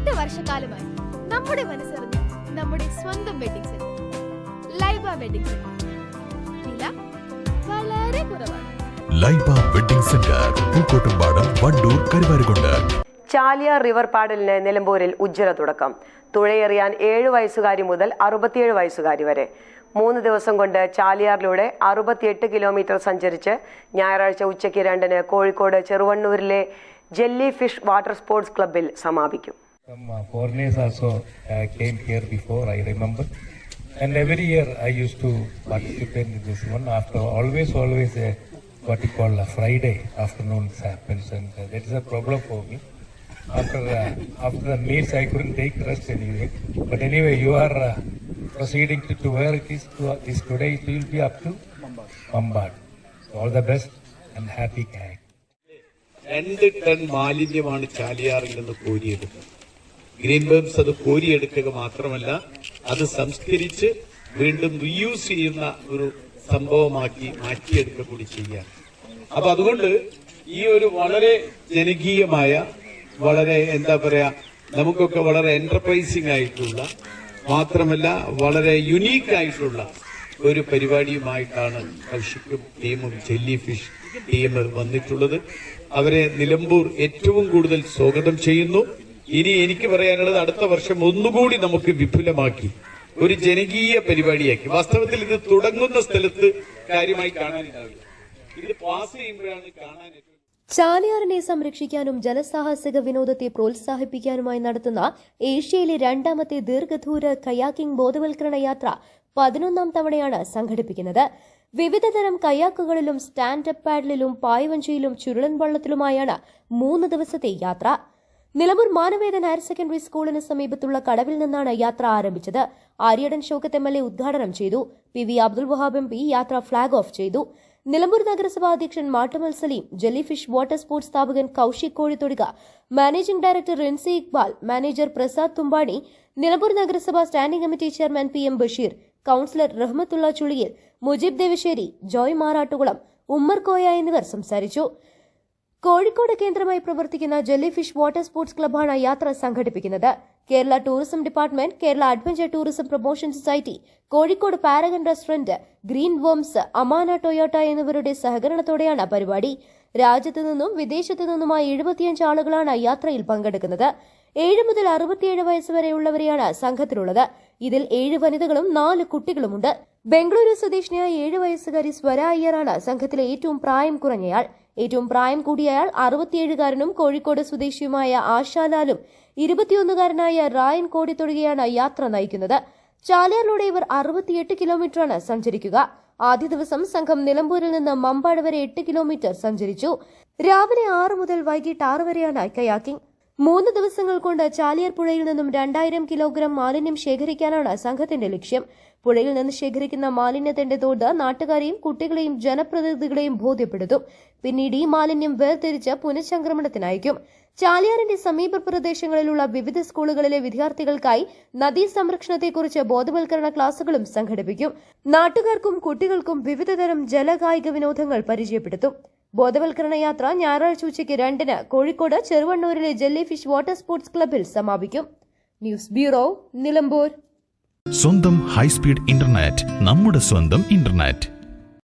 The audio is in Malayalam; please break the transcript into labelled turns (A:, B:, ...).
A: എട്ട് വർഷക്കാലമായി നമ്മുടെ മനസ്സറിഞ്ഞ് നമ്മുടെ സ്വന്തം wedding centre Laiba wedding centre വില വളരെ കുറവാണ്.
B: Laiba wedding centre Pookkottumpadam Wandoor Karuvarakundu.
C: Chaliyar river പാഡലിന് നിലമ്പൂരിൽ ഉജ്ജ്വല തുടക്കം. തുഴയെറിയാൻ ഏഴ് വയസ്സുകാരി മുതൽ അറുപത്തിയേഴ് വയസ്സുകാരി വരെ. മൂന്ന് ദിവസം കൊണ്ട് ചാലിയാറിലൂടെ അറുപത്തിയെട്ട് കിലോമീറ്റർ സഞ്ചരിച്ച് ഞായറാഴ്ച ഉച്ചയ്ക്ക് രണ്ടിന് കോഴിക്കോട് ചെറുവണ്ണൂരിലെ ജെല്ലി ഫിഷ് വാട്ടർ സ്പോർട്സ് ക്ലബ്ബിൽ സമാപിക്കും.
D: Some uh, foreigners also uh, came here before, I remember. And every year I used to participate in this one. After always, always a, what you call a Friday afternoons happens, and uh, that is a problem for me. After uh, after the meals, I couldn't take rest anyway. But anyway, you are uh, proceeding to, to where it is, to, is today. It will be up to Mambad. So all the best and happy gang.
E: രണ്ട് ടൺ മാലിന്യമാണ് ചാലിയാറിൽ നിന്ന് കോരിയെടുത്തത് ഗ്രീൻ ബേംസ് അത് കോരിയെടുക്കുക മാത്രമല്ല അത് സംസ്കരിച്ച് വീണ്ടും റീയൂസ് ചെയ്യുന്ന ഒരു സംഭവമാക്കി മാറ്റിയെടുക്കുക കൂടി ചെയ്യുക അപ്പൊ അതുകൊണ്ട് ഈ ഒരു വളരെ ജനകീയമായ വളരെ എന്താ പറയാ നമുക്കൊക്കെ വളരെ എന്റർപ്രൈസിംഗ് ആയിട്ടുള്ള മാത്രമല്ല വളരെ യുണീക്ക് ആയിട്ടുള്ള ഒരു പരിപാടിയുമായിട്ടാണ് കൗശിക്കും ടീമും ജെല്ലി ഫിഷ് ടീം വന്നിട്ടുള്ളത്. അവരെ നിലമ്പൂർ ഏറ്റവും കൂടുതൽ സ്വാഗതം ചെയ്യുന്നു. ഇനി എനിക്ക് പറയാനുള്ളത് അടുത്ത വർഷം ഒന്നുകൂടി നമുക്ക് വിപുലമാക്കി ഒരു ജനകീയ പരിപാടിയാക്കി. വാസ്തവത്തിൽ ഇത് തുടങ്ങുന്ന സ്ഥലത്ത് കാര്യമായി കാണാനുണ്ടാവില്ല. ഇത് പാസ് ചെയ്യുമ്പോഴാണ് കാണാൻ
F: ചാലിയാറിനെ സംരക്ഷിക്കാനും ജലസാഹസിക വിനോദത്തെ പ്രോത്സാഹിപ്പിക്കാനുമായി നടത്തുന്ന ഏഷ്യയിലെ രണ്ടാമത്തെ ദീർഘദൂര കയാക്കിംഗ് ബോധവൽക്കരണ യാത്ര പതിനൊന്നാം തവണയാണ് സംഘടിപ്പിക്കുന്നത്. വിവിധതരം കയാക്കുകളിലും സ്റ്റാൻഡപ്പ് പാഡലിലും പായ്വഞ്ചിയിലും ചുരുളൻ വള്ളത്തിലുമായാണ് മൂന്ന് ദിവസത്തെ യാത്ര. നിലമ്പൂർ മാനവേദൻ ഹയർ സെക്കൻഡറി സ്കൂളിന് സമീപത്തുള്ള കടവിൽ നിന്നാണ് യാത്ര ആരംഭിച്ചത്. ആര്യടൻ ഷോക്കത്ത് എം എൽ ഉദ്ഘാടനം ചെയ്തു. P V Abdul Wahab M P യാത്ര ഫ്ളാഗ് ഓഫ് ചെയ്തു. നിലമ്പൂർ നഗരസഭാ അധ്യക്ഷൻ Mattummal Saleem jellyfish water sports സ്ഥാപകൻ Kaushik Kozhithodika managing director Rinsi Iqbal manager Prasad Thumbani Nilambur നഗരസഭാ standing committee chairman P M Basheer councillor Rahmathulla Chuliyil Mujeeb Devassery Joy Marattukulam Ummer Koya എന്നിവർ സംസാരിച്ചു. കോഴിക്കോട് കേന്ദ്രമായി പ്രവർത്തിക്കുന്ന ജെല്ലിഫിഷ് വാട്ടർ സ്പോർട്സ് ക്ലബ്ബാണ് യാത്ര സംഘടിപ്പിക്കുന്നത്. Kerala tourism department Kerala adventure tourism promotion society Kozhikode paragon restaurant green worms Amana Toyota എന്നിവരുടെ സഹകരണത്തോടെയാണ് പരിപാടി. രാജ്യത്തു നിന്നും വിദേശത്തു നിന്നുമായി എഴുപത്തിയഞ്ച് ആളുകളാണ് യാത്രയിൽ പങ്കെടുക്കുന്നത്. ഏഴ് മുതൽ അറുപത്തിയേഴ് വയസ്സ് വരെയുള്ളവരെയാണ് സംഘത്തിലുള്ളത്. ഇതിൽ ഏഴ് വനിതകളും നാല് കുട്ടികളുമുണ്ട്. ബംഗളൂരു സ്വദേശിനിയായ ഏഴ് വയസ്സുകാരി സ്വര അയ്യറാണ് സംഘത്തിലെ ഏറ്റവും പ്രായം കുറഞ്ഞയാൾ. ഏറ്റവും പ്രായം കൂടിയയാൾ അറുപത്തിയേഴുകാരനും കോഴിക്കോട് സ്വദേശിയുമായ ആശാലാലും ഇരുപത്തിയൊന്നുകാരനായ റായൻ കോടിത്തൊടുകയാണ് യാത്ര നയിക്കുന്നത്. ചാലിയാറിലൂടെ ഇവർ അറുപത്തിയെട്ട് കിലോമീറ്ററാണ് സഞ്ചരിക്കുക. ആദ്യ ദിവസം സംഘം നിലമ്പൂരിൽ നിന്ന് മമ്പാട് വരെ എട്ട് കിലോമീറ്റർ സഞ്ചരിച്ചു. രാവിലെ ആറ് മുതൽ വൈകിട്ട് ആറ് വരെയാണ് കയാക്കിംഗ്. മൂന്ന് ദിവസങ്ങൾ കൊണ്ട് ചാലിയർ പുഴയിൽ നിന്നും രണ്ടായിരം കിലോഗ്രാം മാലിന്യം ശേഖരിക്കാനാണ് സംഘത്തിന്റെ ലക്ഷ്യം. പുഴയിൽ നിന്ന് ശേഖരിക്കുന്ന മാലിന്യത്തിന്റെ തോത് നാട്ടുകാരെയും കുട്ടികളെയും ജനപ്രതിനിധികളെയും ബോധ്യപ്പെടുത്തും. പിന്നീട് ഈ മാലിന്യം വേർതിരിച്ച് പുനഃസംക്രമണത്തിനയക്കും ചാലിയാറിന്റെ സമീപ പ്രദേശങ്ങളിലുള്ള വിവിധ സ്കൂളുകളിലെ വിദ്യാർത്ഥികൾക്കായി നദീ സംരക്ഷണത്തെക്കുറിച്ച് ബോധവൽക്കരണ ക്ലാസുകളും സംഘടിപ്പിക്കും. നാട്ടുകാർക്കും കുട്ടികൾക്കും വിവിധതരം ജലകായിക വിനോദങ്ങൾ പരിചയപ്പെടുത്തും. ബോധവൽക്കരണ യാത്ര ഞായറാഴ്ച ഉച്ചയ്ക്ക് രണ്ടിന് കോഴിക്കോട് ചെറുവണ്ണൂരിലെ ജെല്ലി ഫിഷ് വാട്ടർ സ്പോർട്സ് ക്ലബിൽ സമാപിക്കും. News bureau Nilambur.
B: സ്വന്തം ഹൈസ്പീഡ് ഇന്റർനെറ്റ് നമ്മുടെ സ്വന്തം ഇന്റർനെറ്റ്.